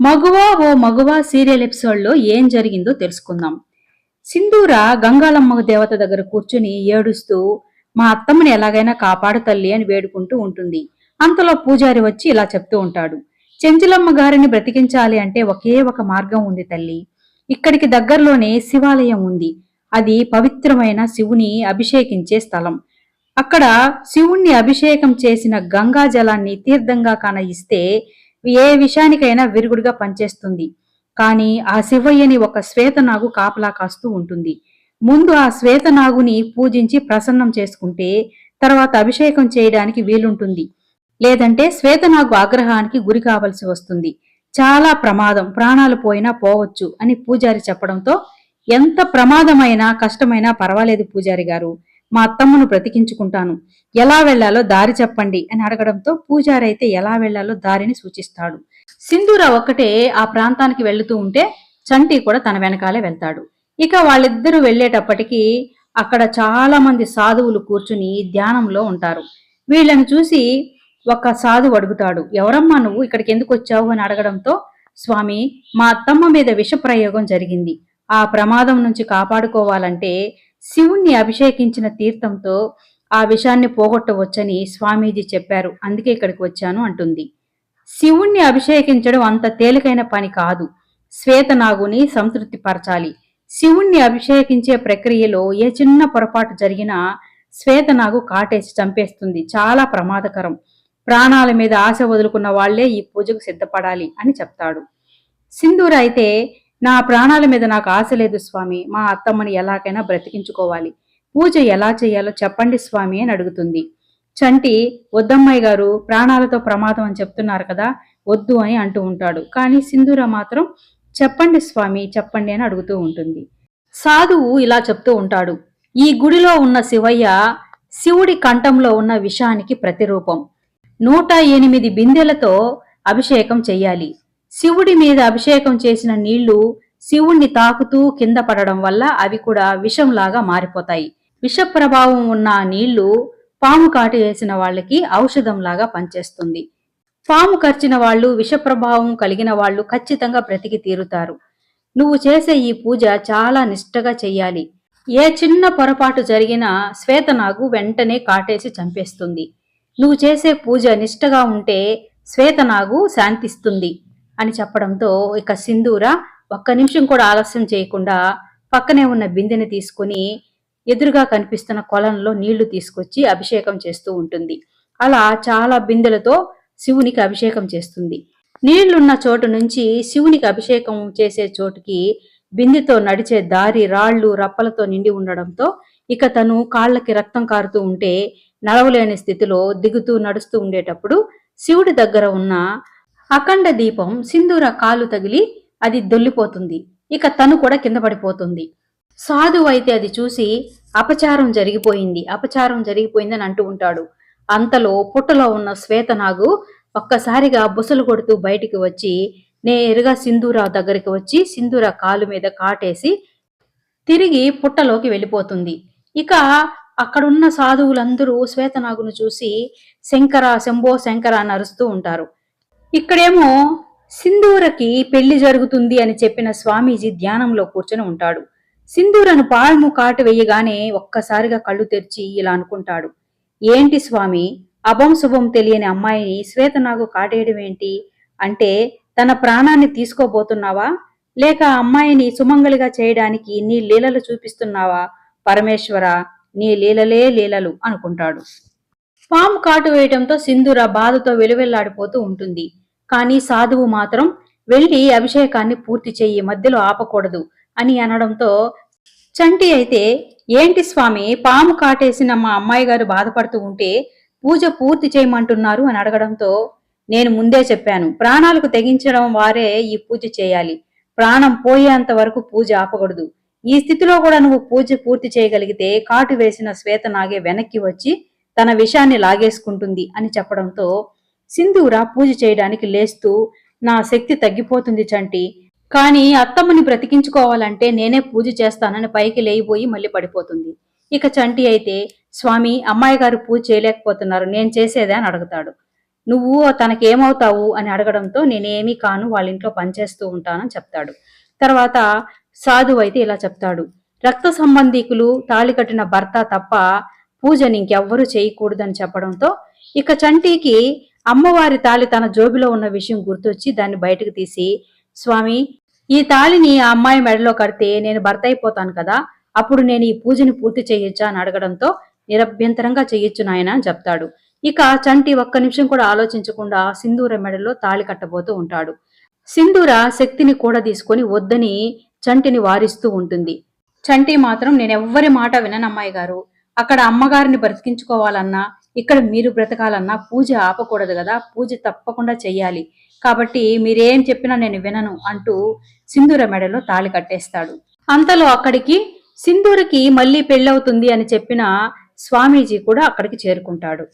మగువ ఓ మగువ serial ఎపిసోడ్లో ఏం జరిగిందో తెలుసుకుందాం. సింధూర గంగాలమ్మ దేవత దగ్గర కూర్చుని ఏడుస్తూ మా అత్తమ్మని ఎలాగైనా కాపాడు తల్లి అని వేడుకుంటూ ఉంటుంది. అంతలో పూజారి వచ్చి ఇలా చెప్తూ ఉంటాడు. చెంచులమ్మ గారిని బ్రతికించాలి అంటే ఒకే ఒక మార్గం ఉంది తల్లి. ఇక్కడికి దగ్గరలోనే శివాలయం ఉంది. అది పవిత్రమైన శివుని అభిషేకించే స్థలం. అక్కడ శివుణ్ణి అభిషేకం చేసిన గంగా జలాన్ని తీర్థంగా కాన ఇస్తే ఏ విషయానికైనా విరుగుడుగా పనిచేస్తుంది. కానీ ఆ శివయ్యని ఒక శ్వేతనాగు కాపలా కాస్తూ ఉంటుంది. ముందు ఆ శ్వేతనాగుని పూజించి ప్రసన్నం చేసుకుంటే తర్వాత అభిషేకం చేయడానికి వీలుంటుంది. లేదంటే శ్వేతనాగు ఆగ్రహానికి గురి కావలసి వస్తుంది. చాలా ప్రమాదం ప్రాణాలు పోయినా పోవచ్చు అని పూజారి చెప్పడంతో ఎంత ప్రమాదమైనా కష్టమైనా పర్వాలేదు పూజారి గారు. మా అత్తమ్మను బ్రతికించుకుంటాను. ఎలా వెళ్ళాలో దారి చెప్పండి అని అడగడంతో పూజారి అయితే ఎలా వెళ్ళాలో దారిని సూచిస్తాడు. సింధూర ఒక్కటే ఆ ప్రాంతానికి వెళ్తూ ఉంటే చంటి కూడా తన వెనకాలే వెళ్తాడు. ఇక వాళ్ళిద్దరూ వెళ్ళేటప్పటికీ అక్కడ చాలా మంది సాధువులు కూర్చుని ధ్యానంలో ఉంటారు. వీళ్ళని చూసి ఒక సాధువు అడుగుతాడు ఎవరమ్మా నువ్వు? ఇక్కడికి ఎందుకు వచ్చావు? అని అడగడంతో స్వామి మా అత్తమ్మ మీద విషప్రయోగం జరిగింది. ఆ ప్రమాదం నుంచి కాపాడుకోవాలంటే శివుణ్ణి అభిషేకించిన తీర్థంతో ఆ విషాన్ని పోగొట్టవచ్చని స్వామీజీ చెప్పారు. అందుకే ఇక్కడికి వచ్చాను అంటుంది. శివుణ్ణి అభిషేకించడం అంత తేలికైన పని కాదు. శ్వేతనాగుని సంతృప్తి పరచాలి శివుణ్ణి అభిషేకించే ప్రక్రియలో ఏ చిన్న పొరపాటు జరిగినా శ్వేతనాగు కాటేసి చంపేస్తుంది. చాలా ప్రమాదకరం. ప్రాణాల మీద ఆశ వదులుకున్న వాళ్ళే ఈ పూజకు సిద్ధపడాలి అని చెప్తాడు. సింధూర అయితే నా ప్రాణాల మీద నాకు ఆశ లేదు స్వామి. మా అత్తమ్మని ఎలాగైనా బ్రతికించుకోవాలి. పూజ ఎలా చేయాలో చెప్పండి స్వామి అని అడుగుతుంది. చంటి వద్దమ్మాయి గారు ప్రాణాలతో ప్రమాదం అని చెప్తున్నారు కదా వద్దు అని అంటూ ఉంటాడు. కానీ సింధూర మాత్రం చెప్పండి స్వామి చెప్పండి అని అడుగుతూ ఉంటుంది. సాధువు ఇలా చెప్తూ ఉంటాడు. ఈ గుడిలో ఉన్న శివయ్య శివుడి కంఠంలో ఉన్న విషానికి ప్రతిరూపం. నూట ఎనిమిది బిందెలతో అభిషేకం చెయ్యాలి. శివుడి మీద అభిషేకం చేసిన నీళ్ళు శివుణ్ణి తాకుతూ కింద పడడం వల్ల అవి కూడా విషంలాగా మారిపోతాయి. విష ప్రభావం ఉన్న ఆ నీళ్ళు పాము కాటు వేసిన వాళ్ళకి ఔషధంలాగా పనిచేస్తుంది. పాము కరిచిన వాళ్ళు విష ప్రభావం కలిగిన వాళ్ళు ఖచ్చితంగా బ్రతికి తీరుతారు. నువ్వు చేసే ఈ పూజ చాలా నిష్టగా చెయ్యాలి. ఏ చిన్న పొరపాటు జరిగినా శ్వేతనాగు వెంటనే కాటేసి చంపేస్తుంది. నువ్వు చేసే పూజ నిష్టగా ఉంటే శ్వేతనాగు శాంతిస్తుంది. అని చెప్పడంతో ఇక సింధూర ఒక్క నిమిషం కూడా ఆలస్యం చేయకుండా పక్కనే ఉన్న బిందెని తీసుకుని ఎదురుగా కనిపిస్తున్న కొలంలో నీళ్ళు తీసుకొచ్చి అభిషేకం చేస్తూ ఉంటుంది. అలా చాలా బిందెలతో శివునికి అభిషేకం చేస్తుంది. నీళ్ళున్న చోటు నుంచి శివునికి అభిషేకం చేసే చోటుకి బిందెతో నడిచే దారి రాళ్ళు రప్పలతో నిండి ఉండడంతో ఇక తను కాళ్ళకి రక్తం కారుతూ ఉంటే నడవలేని స్థితిలో దిగుతూ నడుస్తూ ఉండేటప్పుడు శివుడి దగ్గర ఉన్న అఖండ దీపం సింధూర కాలు తగిలి అది దొల్లిపోతుంది. ఇక తను కూడా కింద పడిపోతుంది. సాధువు అయితే అది చూసి అపచారం జరిగిపోయింది. అపచారం జరిగిపోయిందని అంటూ ఉంటాడు. అంతలో పుట్టలో ఉన్న శ్వేతనాగు ఒక్కసారిగా బుసలు కొడుతూ బయటికి వచ్చి నేరుగా సింధూర దగ్గరికి వచ్చి సింధూర కాలు మీద కాటేసి తిరిగి పుట్టలోకి వెళ్ళిపోతుంది. ఇక అక్కడున్న సాధువులందరూ శ్వేతనాగును చూసి శంకర శంభో శంకర అని అరుస్తూ ఉంటారు. ఇక్కడేమో సింధూరకి పెళ్ళి జరుగుతుంది అని చెప్పిన స్వామీజీ ధ్యానంలో కూర్చొని ఉంటాడు. సింధూరను పాళ్ము కాటు వేయగానే ఒక్కసారిగా కళ్ళు తెరిచి ఇలా అనుకుంటాడు. ఏంటి స్వామి అభం శుభం తెలియని అమ్మాయిని శ్వేతనాగు కాటేయడం ఏంటి? అంటే తన ప్రాణాన్ని తీసుకోబోతున్నావా? లేక అమ్మాయిని సుమంగళిగా చేయడానికి నీ లీలలు చూపిస్తున్నావా? పరమేశ్వర నీ లీలలే లీలలు అనుకుంటాడు. పాము కాటు వేయటంతో సింధూర బాధతో వెలువెల్లాడిపోతూ ఉంటుంది. కానీ సాధువు మాత్రం వెళ్ళి అభిషేకాన్ని పూర్తి చెయ్యి మధ్యలో ఆపకూడదు అని అనడంతో చంటి అయితే ఏంటి స్వామి పాము కాటేసిన మా అమ్మాయి గారు బాధపడుతూ ఉంటే పూజ పూర్తి చేయమంటున్నారు అని అడగడంతో నేను ముందే చెప్పాను. ప్రాణాలకు తెగించడం వారే ఈ పూజ చేయాలి. ప్రాణం పోయేంత వరకు పూజ ఆపకూడదు. ఈ స్థితిలో కూడా నువ్వు పూజ పూర్తి చేయగలిగితే కాటు వేసిన శ్వేత నాగే వెనక్కి వచ్చి తన విషాన్ని లాగేసుకుంటుంది అని చెప్పడంతో సింధూర పూజ చేయడానికి లేస్తూ నా శక్తి తగ్గిపోతుంది చంటి. కానీ అత్తమ్మని బ్రతికించుకోవాలంటే నేనే పూజ చేస్తానని పైకి లేయిపోయి మళ్ళీ పడిపోతుంది. ఇక చంటి అయితే స్వామి అమ్మాయి గారు పూజ చేయలేకపోతున్నారు నేను చేసేదే అని అడుగుతాడు. నువ్వు తనకేమవుతావు అని అడగడంతో నేనేమీ కాను వాళ్ళ ఇంట్లో పనిచేస్తూ ఉంటానని చెప్తాడు. తర్వాత సాధువు అయితే ఇలా చెప్తాడు. రక్త సంబంధీకులు తాళి కట్టిన భర్త తప్ప పూజని ఇంకెవ్వరూ చేయకూడదని చెప్పడంతో ఇక చంటికి అమ్మవారి తాళి తన జోబిలో ఉన్న విషయం గుర్తొచ్చి దాన్ని బయటకు తీసి స్వామి ఈ తాళిని ఆ అమ్మాయి మెడలో కడితే నేను భర్త అయిపోతాను కదా అప్పుడు నేను ఈ పూజని పూర్తి చేయొచ్చా? అని అడగడంతో నిరభ్యంతరంగా చేయొచ్చు నాయన అని చెప్తాడు. ఇక చంటి ఒక్క నిమిషం కూడా ఆలోచించకుండా సింధూర మెడలో తాళి కట్టబోతూ ఉంటాడు. సింధూర శక్తిని కూడా తీసుకొని వద్దని చంటిని వారిస్తూ ఉంటుంది. చంటి మాత్రం నేనెవ్వరి మాట విననమ్మాయి గారు అక్కడ అమ్మగారిని బ్రతికించుకోవాలన్నా ఇక్కడ మీరు బ్రతకాలన్నా పూజ ఆపకూడదు కదా పూజ తప్పకుండా చెయ్యాలి. కాబట్టి మీరేం చెప్పినా నేను వినను అంటూ సింధూర మెడలో తాళి కట్టేస్తాడు. అంతలో అక్కడికి సింధూరికి మళ్ళీ పెళ్ళవుతుంది అని చెప్పిన స్వామీజీ కూడా అక్కడికి చేరుకుంటాడు.